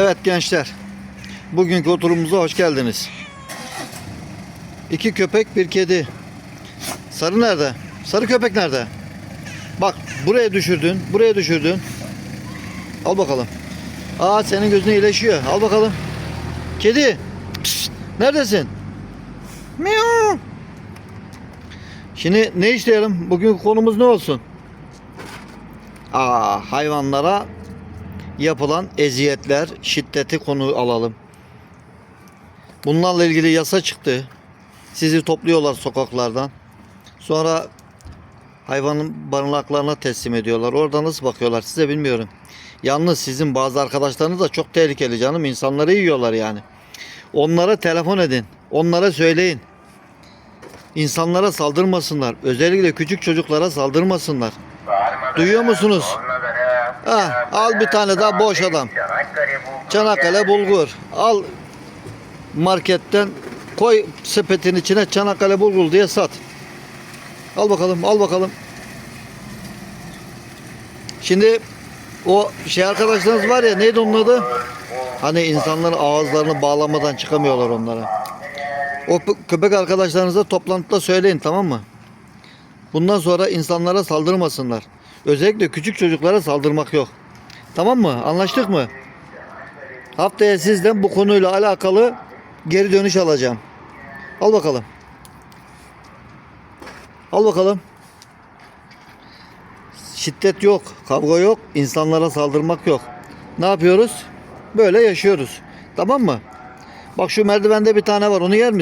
Evet gençler. Bugünkü oturumumuza hoş geldiniz. İki köpek bir kedi. Sarı nerede? Sarı köpek nerede? Bak buraya düşürdün. Buraya düşürdün. Al bakalım. Aa senin gözüne iyileşiyor. Al bakalım. Kedi. Pişt, neredesin? Miau. Şimdi ne işleyelim? Bugün konumuz ne olsun? Aa, hayvanlara yapılan eziyetler, şiddeti konu alalım. Bunlarla ilgili yasa çıktı. Sizi topluyorlar sokaklardan. Sonra hayvanın barınaklarına teslim ediyorlar. Orada nasıl bakıyorlar size bilmiyorum. Yalnız sizin bazı arkadaşlarınız da çok tehlikeli canım. İnsanları yiyorlar yani. Onlara telefon edin. Onlara söyleyin. İnsanlara saldırmasınlar. Özellikle küçük çocuklara saldırmasınlar. Duyuyor musunuz? Ha, al bir tane daha boş adam. Çanakkale bulgur. Al marketten koy sepetin içine Çanakkale bulgur diye sat. Al bakalım, al bakalım. Şimdi o şey arkadaşlarınız var ya neydi onun adı? Hani insanların ağızlarını bağlamadan çıkamıyorlar onlara. O köpek arkadaşlarınıza toplantıda söyleyin tamam mı? Bundan sonra insanlara saldırmasınlar. Özellikle küçük çocuklara saldırmak yok. Tamam mı? Anlaştık mı? Haftaya sizden bu konuyla alakalı geri dönüş alacağım. Al bakalım. Al bakalım. Şiddet yok, kavga yok, insanlara saldırmak yok. Ne yapıyoruz? Böyle yaşıyoruz. Tamam mı? Bak şu merdivende bir tane var. Onu yer misin?